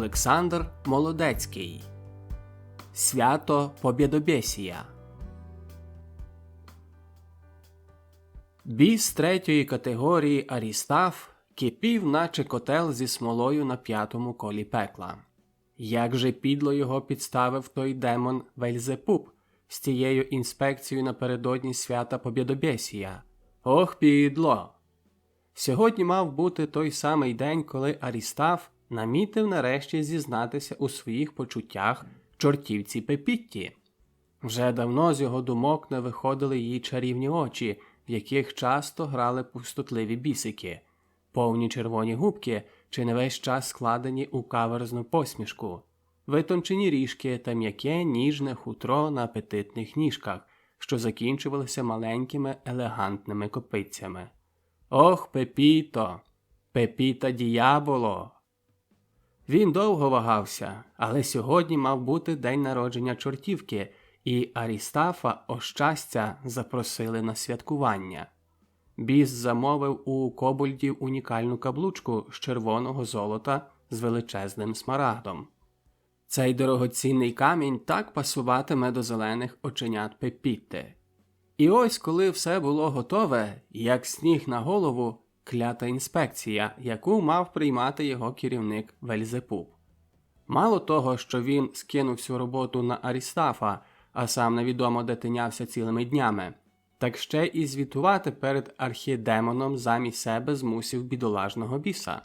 Олександр Молодецький Свято Побєдобєсія Біс третьої категорії Арістаф кипів, наче котел зі смолою на п'ятому колі пекла. Як же підло його підставив той демон Вельзепуп з цією інспекцією напередодні свята Побєдобєсія? Ох, підло! Сьогодні мав бути той самий день, коли Арістаф намітив нарешті зізнатися у своїх почуттях чортівці Пепітті. Вже давно з його думок не виходили її чарівні очі, в яких часто грали пустотливі бісики, повні червоні губки чи не весь час складені у каверзну посмішку, витончені ріжки та м'яке ніжне хутро на апетитних ніжках, що закінчувалися маленькими елегантними копицями. Ох, Пепіто, Пепіта діяболо. Він довго вагався, але сьогодні мав бути день народження чортівки, і Арістафа о щастя запросили на святкування. Біс замовив у кобольдів унікальну каблучку з червоного золота з величезним смарагдом. Цей дорогоцінний камінь так пасуватиме до зелених оченят Пепітти. І ось коли все було готове, як сніг на голову, клята інспекція, яку мав приймати його керівник Вельзепуп. Мало того, що він скинув всю роботу на Арістафа, а сам невідомо де тинявся цілими днями, так ще і звітувати перед архідемоном замість себе змусив бідолажного біса.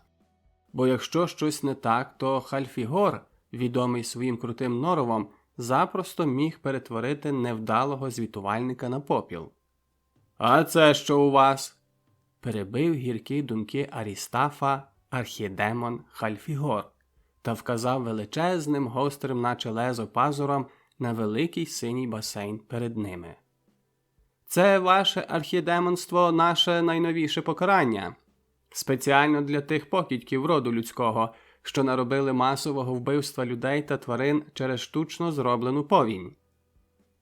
Бо якщо щось не так, то Хальфігор, відомий своїм крутим норовом, запросто міг перетворити невдалого звітувальника на попіл. А це що у вас? Перебив гіркі думки Арістафа архідемон Хальфігор та вказав величезним гострим, наче лезо пазуром, на великий синій басейн перед ними. Це ваше архідемонство наше найновіше покарання, спеціально для тих покидьків роду людського, що наробили масового вбивства людей та тварин через штучно зроблену повінь.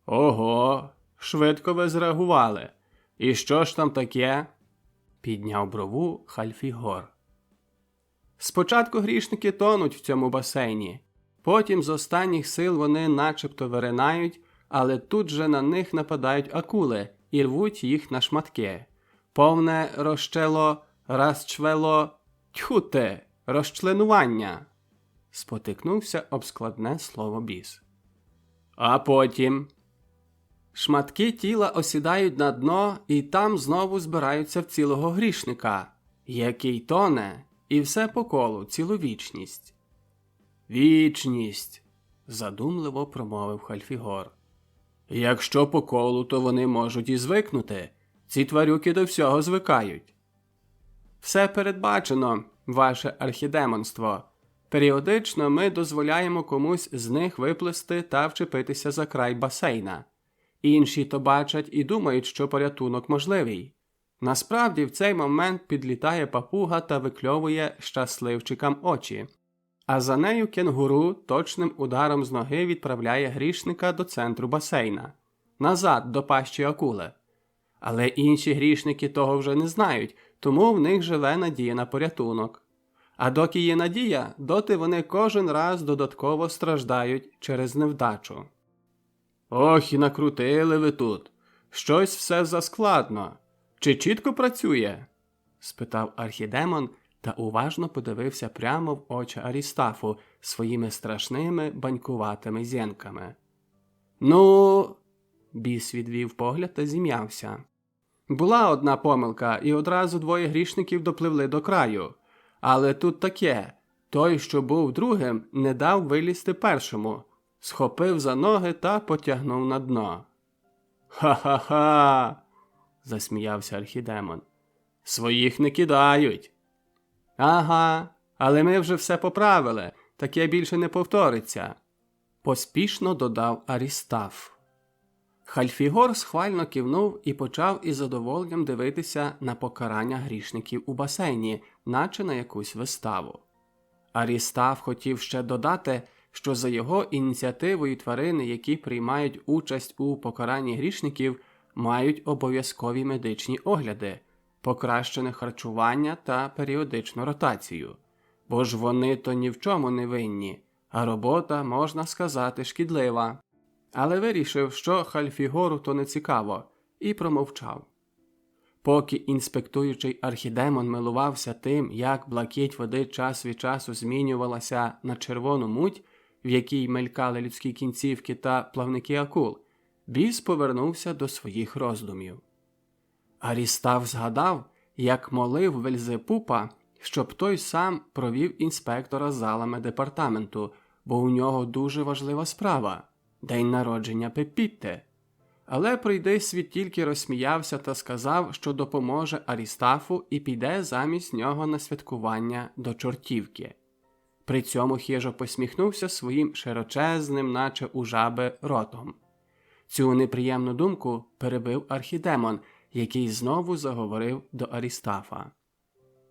Ого, швидко ви зреагували. І що ж там таке? Підняв брову Хальфігор. Спочатку грішники тонуть в цьому басейні, потім з останніх сил вони начебто виринають, але тут же на них нападають акули і рвуть їх на шматки. Повне розчело, розчвело, тьхуте, розчленування. Спотикнувся об складне слово біс. А потім. Шматки тіла осідають на дно і там знову збираються в цілого грішника, який тоне, і все по колу, цілу вічність. Вічність. задумливо промовив Хальфігор. Якщо по колу, то вони можуть і звикнути. Ці тварюки до всього звикають. Все передбачено, ваше архідемонство. Періодично ми дозволяємо комусь з них виплисти та вчепитися за край басейна. Інші то бачать і думають, що порятунок можливий. Насправді в цей момент підлітає папуга та викльовує щасливчикам очі, а за нею кенгуру точним ударом з ноги відправляє грішника до центру басейна, назад до пащі акули. Але інші грішники того вже не знають, тому в них живе надія на порятунок. А доки є надія, доти вони кожен раз додатково страждають через невдачу. Ох, і накрутили ви тут. Щось все заскладно. Чи чітко працює? спитав архідемон та уважно подивився прямо в очі Арістафу своїми страшними банькуватими зєнками. Ну, біс відвів погляд та зім'явся. Була одна помилка, і одразу двоє грішників допливли до краю. Але тут таке той, що був другим, не дав вилізти першому схопив за ноги та потягнув на дно. Ха-ха, ха засміявся архідемон. Своїх не кидають. Ага, але ми вже все поправили, таке більше не повториться, поспішно додав Арістаф. Хальфігор схвально кивнув і почав із задоволенням дивитися на покарання грішників у басейні, наче на якусь виставу. Арістаф хотів ще додати, що за його ініціативою тварини, які приймають участь у покаранні грішників, мають обов'язкові медичні огляди, покращене харчування та періодичну ротацію, бо ж вони то ні в чому не винні, а робота, можна сказати, шкідлива. Але вирішив, що Хальфігору то не цікаво, і промовчав. Поки інспектуючий архідемон милувався тим, як блакить води час від часу змінювалася на червону муть, в якій мелькали людські кінцівки та плавники акул, біс повернувся до своїх роздумів. Арістав згадав, як молив Вельзепупа, щоб той сам провів інспектора залами департаменту, бо у нього дуже важлива справа день народження Пепітте. Але прийди світ тільки розсміявся та сказав, що допоможе Арістафу і піде замість нього на святкування до чортівки. При цьому хижо посміхнувся своїм широчезним, наче у жаби, ротом. Цю неприємну думку перебив архідемон, який знову заговорив до Арістафа.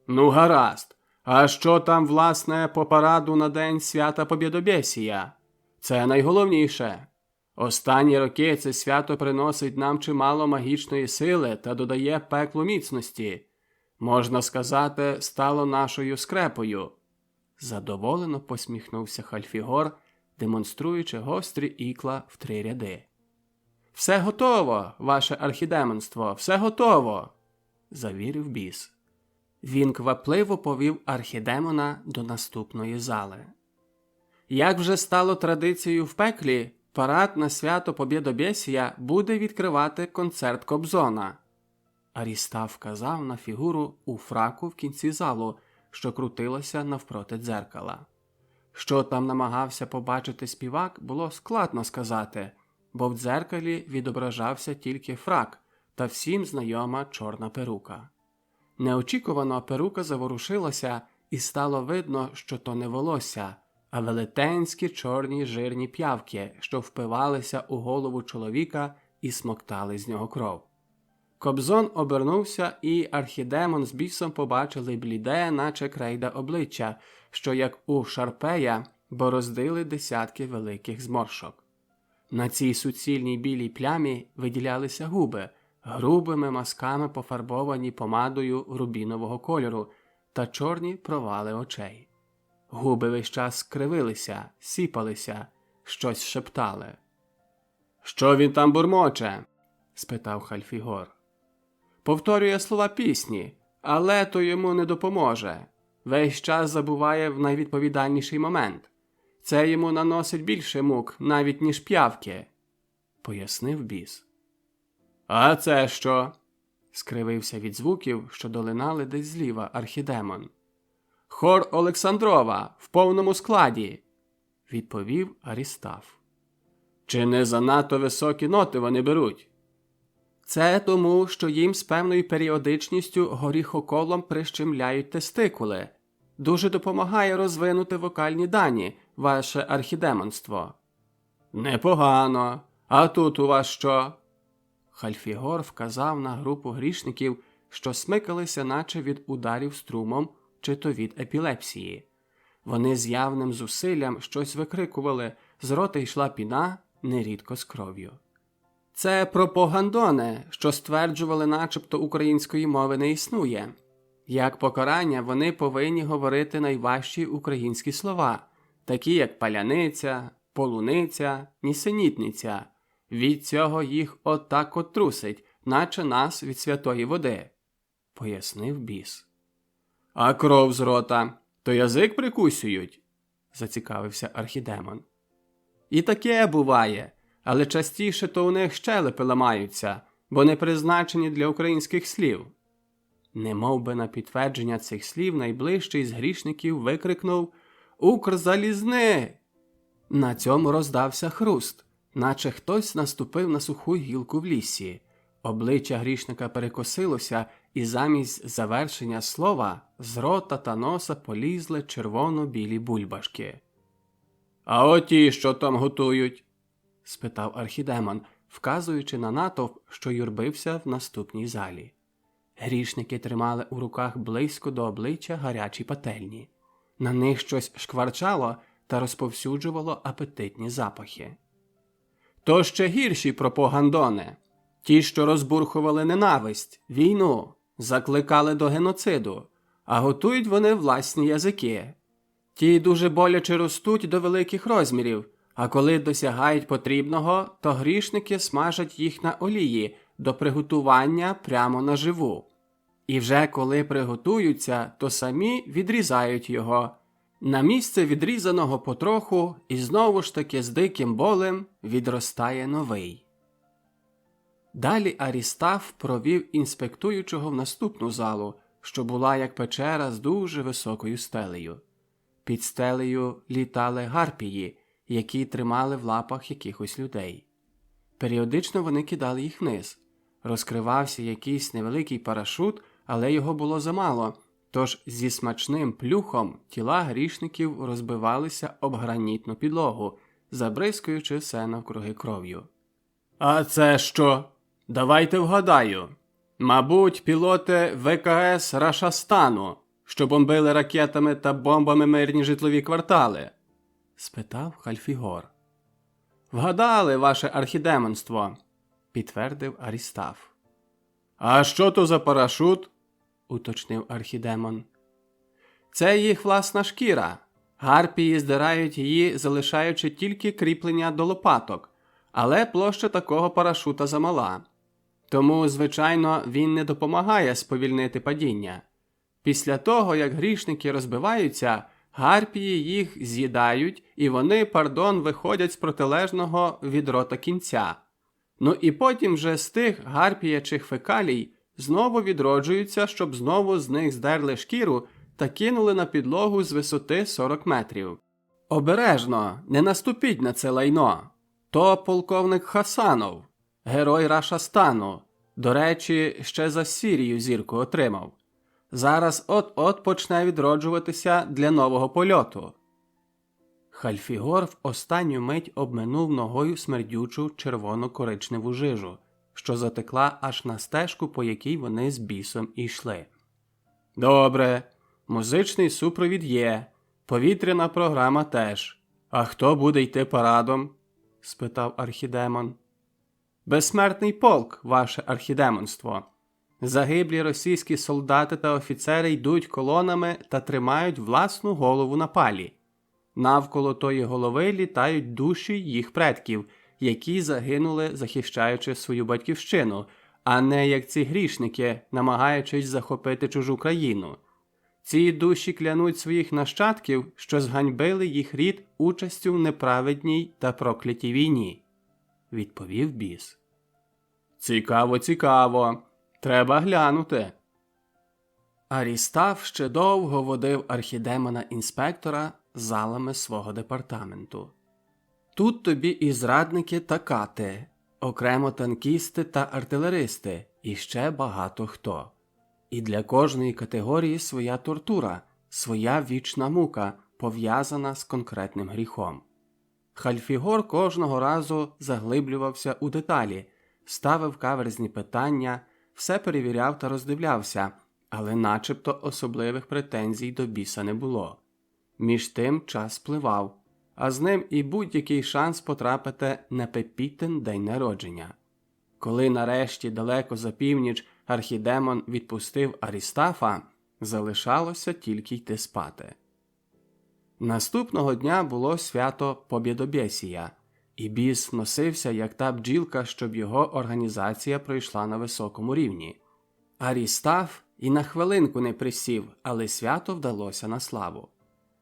Ну, гаразд. А що там, власне, по параду на день свята Побєдобєсія? Це найголовніше. Останні роки це свято приносить нам чимало магічної сили та додає пеклу міцності. Можна сказати, стало нашою скрепою. Задоволено посміхнувся Хальфігор, демонструючи гострі ікла в три ряди. Все готово, ваше архідемонство, все готово, завірив біс. Він квапливо повів архідемона до наступної зали. Як вже стало традицією в пеклі, парад на свято Побєдобєсія буде відкривати концерт Кобзона. Арістав вказав на фігуру у фраку в кінці залу, що крутилася навпроти дзеркала. Що там намагався побачити співак, було складно сказати, бо в дзеркалі відображався тільки фрак та всім знайома чорна перука. Неочікувано перука заворушилася, і стало видно, що то не волосся, а велетенські чорні жирні п'явки, що впивалися у голову чоловіка і смоктали з нього кров. Кобзон обернувся, і архідемон з бісом побачили бліде, наче крейда обличчя, що, як у шарпея, бороздили десятки великих зморшок. На цій суцільній білій плямі виділялися губи, грубими мазками пофарбовані помадою рубінового кольору та чорні провали очей. Губи весь час скривилися, сіпалися, щось шептали. Що він там бурмоче? спитав Хальфігор. Повторює слова пісні, але то йому не допоможе. Весь час забуває в найвідповідальніший момент. Це йому наносить більше мук, навіть ніж п'явки, пояснив біс. А це що? скривився від звуків, що долинали десь зліва архідемон. Хор Олександрова в повному складі, відповів Арістаф. Чи не занадто високі ноти вони беруть? Це тому, що їм з певною періодичністю горіхоколом прищемляють тестикули. Дуже допомагає розвинути вокальні дані, ваше архідемонство. Непогано. А тут у вас що? Хальфігор вказав на групу грішників, що смикалися, наче від ударів струмом чи то від епілепсії. Вони з явним зусиллям щось викрикували, з рота йшла піна, нерідко з кров'ю. Це пропагандони, що стверджували, начебто української мови не існує. Як покарання вони повинні говорити найважчі українські слова, такі як паляниця, полуниця, нісенітниця. Від цього їх отак от трусить, наче нас від святої води, пояснив біс. А кров з рота, то язик прикусюють, зацікавився архідемон. І таке буває, але частіше то у них щелепи ламаються, бо не призначені для українських слів. Немов би на підтвердження цих слів найближчий з грішників викрикнув Укрзалізни. На цьому роздався хруст, наче хтось наступив на суху гілку в лісі. Обличчя грішника перекосилося, і замість завершення слова з рота та носа полізли червоно-білі бульбашки. А оті, що там готують? Спитав архідемон, вказуючи на натовп, що юрбився в наступній залі. Грішники тримали у руках близько до обличчя гарячі пательні. На них щось шкварчало та розповсюджувало апетитні запахи. То ще гірші пропагандони, ті, що розбурхували ненависть, війну, закликали до геноциду, а готують вони власні язики. Ті дуже боляче ростуть до великих розмірів, а коли досягають потрібного, то грішники смажать їх на олії до приготування прямо наживу. І вже коли приготуються, то самі відрізають його. На місце відрізаного потроху і знову ж таки з диким болем відростає новий. Далі Арістаф провів інспектуючого в наступну залу, що була як печера з дуже високою стелею. Під стелею літали гарпії, які тримали в лапах якихось людей. Періодично вони кидали їх вниз. Розкривався якийсь невеликий парашут, але його було замало, тож зі смачним плюхом тіла грішників розбивалися об гранітну підлогу, забризкуючи все навкруги кров'ю. А це що? Давайте вгадаю. Мабуть, пілоти ВКС Рашастану, що бомбили ракетами та бомбами мирні житлові квартали? Спитав Хальфігор. Вгадали, ваше архідемонство, підтвердив Арістаф. А що то за парашут? уточнив архідемон. Це їх власна шкіра. Гарпії здирають її, залишаючи тільки кріплення до лопаток, але площа такого парашута замала. Тому, звичайно, він не допомагає сповільнити падіння. Після того, як грішники розбиваються, гарпії їх з'їдають і вони, пардон, виходять з протилежного від рота кінця. Ну і потім вже з тих гарпіячих фекалій знову відроджуються, щоб знову з них здерли шкіру та кинули на підлогу з висоти 40 метрів. Обережно, не наступіть на це лайно. То полковник Хасанов, герой Рашастану. До речі, ще за Сірію зірку отримав. Зараз от-от почне відроджуватися для нового польоту. Хальфігор в останню мить обминув ногою смердючу червоно-коричневу жижу, що затекла аж на стежку, по якій вони з бісом йшли. Добре, музичний супровід є, повітряна програма теж. А хто буде йти парадом? спитав архідемон. Безсмертний полк, ваше архідемонство. Загиблі російські солдати та офіцери йдуть колонами та тримають власну голову на палі. Навколо тої голови літають душі їх предків, які загинули, захищаючи свою батьківщину, а не як ці грішники, намагаючись захопити чужу країну. Ці душі клянуть своїх нащадків, що зганьбили їх рід участю в неправедній та проклятій війні, відповів біс. Цікаво, цікаво. Треба глянути. Арістав ще довго водив архідемона інспектора залами свого департаменту. Тут тобі і зрадники та кати, окремо танкісти та артилеристи, і ще багато хто. І для кожної категорії своя тортура, своя вічна мука, пов'язана з конкретним гріхом. Хальфігор кожного разу заглиблювався у деталі, ставив каверзні питання, все перевіряв та роздивлявся, але начебто особливих претензій до біса не було. Між тим час спливав, а з ним і будь-який шанс потрапити на Пепітин день народження. Коли нарешті далеко за північ архідемон відпустив Арістафа, залишалося тільки йти спати. Наступного дня було свято Побєдобєсія, і біс носився, як та бджілка, щоб його організація пройшла на високому рівні. Арістаф і на хвилинку не присів, але свято вдалося на славу.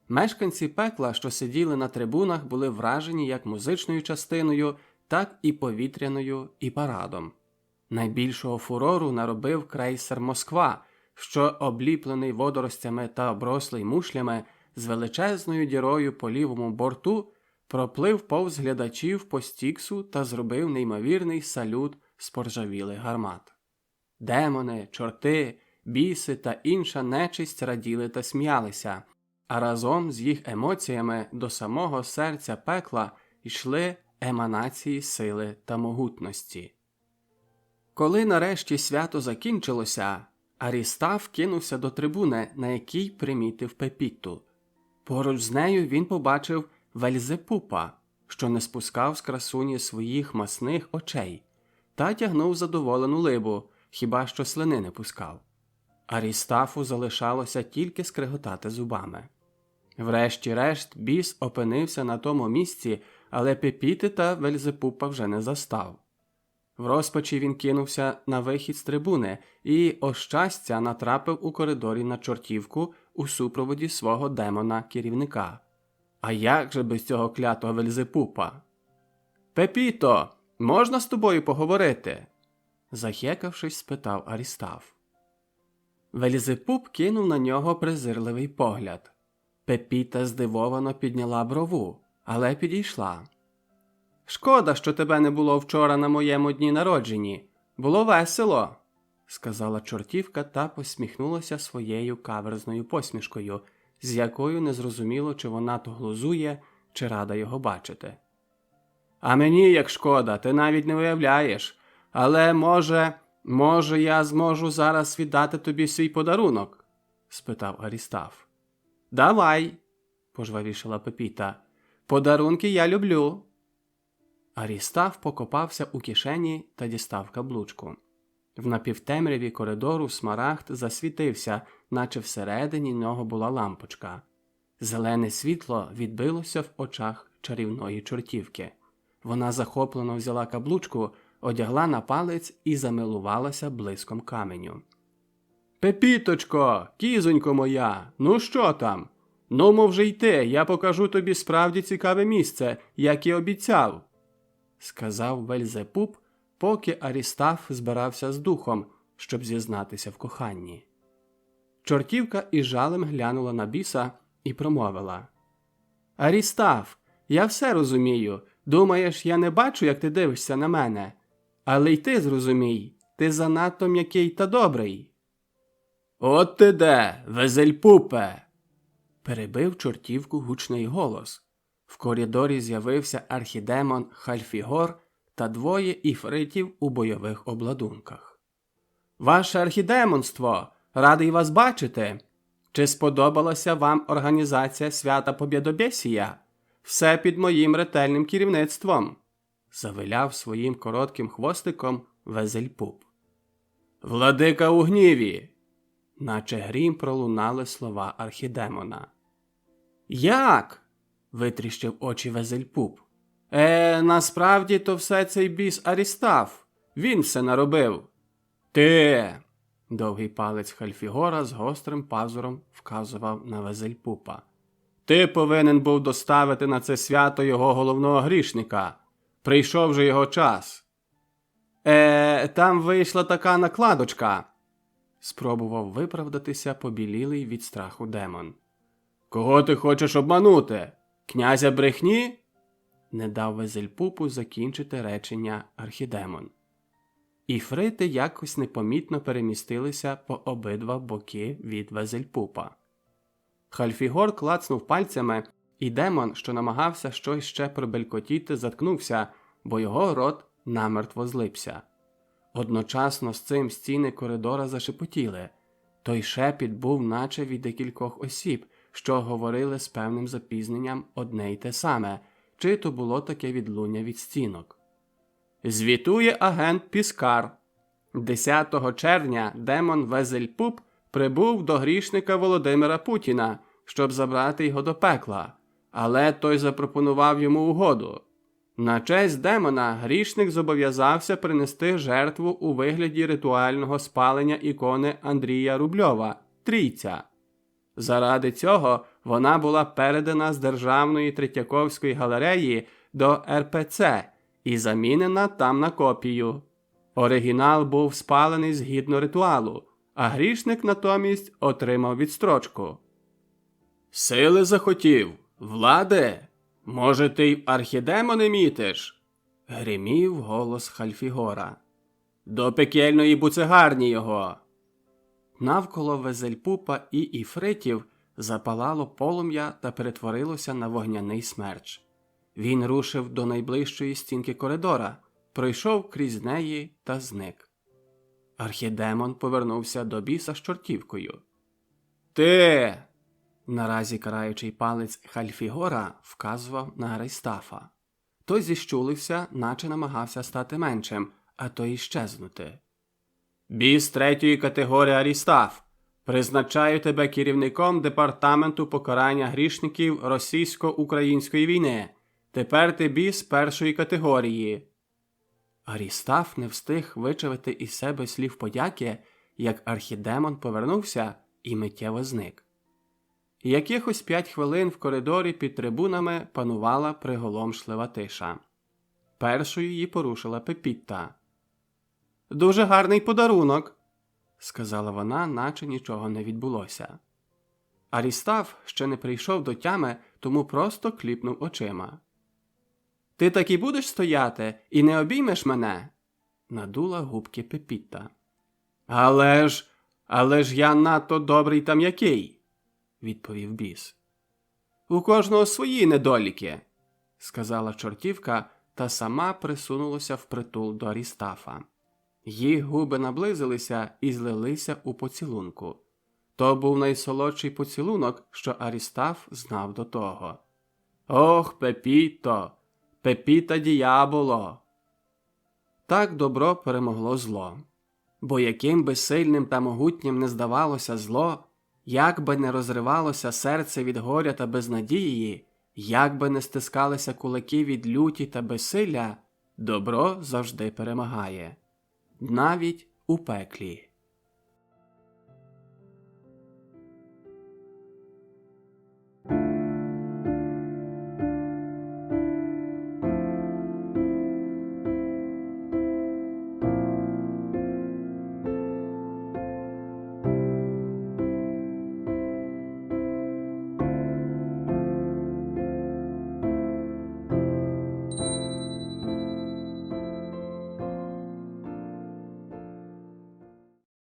Мешканці пекла, що сиділи на трибунах, були вражені як музичною частиною, так і повітряною і парадом. Найбільшого фурору наробив крейсер Москва, що, обліплений водоростями та оброслий мушлями, з величезною дірою по лівому борту, проплив повз глядачів по стіксу та зробив неймовірний салют з поржавілих гармат. Демони, чорти, біси та інша нечисть раділи та сміялися, а разом з їх емоціями до самого серця пекла йшли еманації сили та могутності. Коли нарешті свято закінчилося, Арістав кинувся до трибуни, на якій примітив Пепітту. Поруч з нею він побачив Вельзепупа, що не спускав з красуні своїх масних очей, та тягнув задоволену либу, хіба що слини не пускав. Арістафу залишалося тільки скриготати зубами. Врешті-решт, біс опинився на тому місці, але Пепіти та Вельзепупа вже не застав. В розпачі він кинувся на вихід з трибуни і, о щастя, натрапив у коридорі на чортівку у супроводі свого демона керівника. А як же без цього клятого Вельзепупа? Пепіто, можна з тобою поговорити? захекавшись, спитав Арістав. Вельзепуп кинув на нього презирливий погляд. Пепіта здивовано підняла брову, але підійшла. Шкода, що тебе не було вчора на моєму дні народженні. Було весело, сказала чортівка та посміхнулася своєю каверзною посмішкою, з якою не зрозуміло, чи вона то глузує, чи рада його бачити. А мені як шкода, ти навіть не уявляєш. Але може, може, я зможу зараз віддати тобі свій подарунок? спитав Арістав. Давай, пожвавішала Пепіта. Подарунки я люблю. Арістав покопався у кишені та дістав каблучку. В напівтемряві коридору смарагд засвітився, наче всередині нього була лампочка. Зелене світло відбилося в очах чарівної чортівки. Вона захоплено взяла каблучку, одягла на палець і замилувалася блиском каменю. Пепіточко, кізонько моя, ну що там? Ну, мов вже йти, я покажу тобі справді цікаве місце, як і обіцяв, сказав Вельзепуп, поки Арістаф збирався з духом, щоб зізнатися в коханні. Чортівка із жалем глянула на біса і промовила Арістаф, я все розумію. Думаєш, я не бачу, як ти дивишся на мене. Але й ти зрозумій, ти занадто м'який та добрий. От ти де, везельпупе. перебив чортівку гучний голос. В коридорі з'явився архідемон Хальфігор та двоє іфритів у бойових обладунках. Ваше архідемонство, радий вас бачити. Чи сподобалася вам організація свята Побєдобєсія? Все під моїм ретельним керівництвом, завиляв своїм коротким хвостиком Везельпуп. Владика у гніві, наче грім пролунали слова архідемона. Як? витріщив очі Везельпуп. Е, насправді то все цей біс Арістав. Він все наробив. Ти. Довгий палець Хальфігора з гострим пазуром вказував на Везельпупа. Ти повинен був доставити на це свято його головного грішника. Прийшов же його час. Е, там вийшла така накладочка. Спробував виправдатися побілілий від страху демон. Кого ти хочеш обманути? Князя брехні? не дав Везельпупу закінчити речення архідемон. Іфрити якось непомітно перемістилися по обидва боки від Везельпупа. Хальфігор клацнув пальцями, і демон, що намагався щось ще пробелькотіти, заткнувся, бо його рот намертво злипся. Одночасно з цим стіни коридора зашепотіли. Той шепіт був, наче від декількох осіб, що говорили з певним запізненням одне й те саме, чи то було таке відлуння від стінок. Звітує агент Піскар. 10 червня демон Везельпуп прибув до грішника Володимира Путіна, щоб забрати його до пекла, але той запропонував йому угоду. На честь демона грішник зобов'язався принести жертву у вигляді ритуального спалення ікони Андрія Рубльова Трійця. Заради цього вона була передана з Державної Третьяковської галереї до РПЦ і замінена там на копію. Оригінал був спалений згідно ритуалу, а грішник натомість отримав відстрочку. Сили захотів, влади, може, ти й архідемони мітиш? гримів голос Хальфігора. До пекельної буцегарні його. Навколо Везельпупа і Іфритів запалало полум'я та перетворилося на вогняний смерч. Він рушив до найближчої стінки коридора, пройшов крізь неї та зник. Архідемон повернувся до біса з чортівкою. Ти. Наразі караючий палець Хальфігора вказував на Аристафа. Той зіщулився, наче намагався стати меншим, а то й щезнути. Біс третьої категорії Арістаф. Призначаю тебе керівником департаменту покарання грішників російсько-української війни. Тепер ти біс першої категорії. Арістаф не встиг вичавити із себе слів подяки, як архідемон повернувся і миттєво зник. Якихось п'ять хвилин в коридорі під трибунами панувала приголомшлива тиша. Першою її порушила Пепітта. Дуже гарний подарунок, сказала вона, наче нічого не відбулося. Арістав ще не прийшов до тями, тому просто кліпнув очима. Ти так і будеш стояти і не обіймеш мене? надула губки Пепітта. Але ж, але ж я надто добрий та м'який, відповів біс. У кожного свої недоліки, сказала чортівка та сама присунулася впритул до Арістафа. Її губи наблизилися і злилися у поцілунку. То був найсолодший поцілунок, що Арістаф знав до того. Ох, Пепіто, Пепіта діяболо. Так добро перемогло зло. Бо яким би сильним та могутнім не здавалося зло, як би не розривалося серце від горя та безнадії, як би не стискалися кулаки від люті та безсилля, добро завжди перемагає, навіть у пеклі.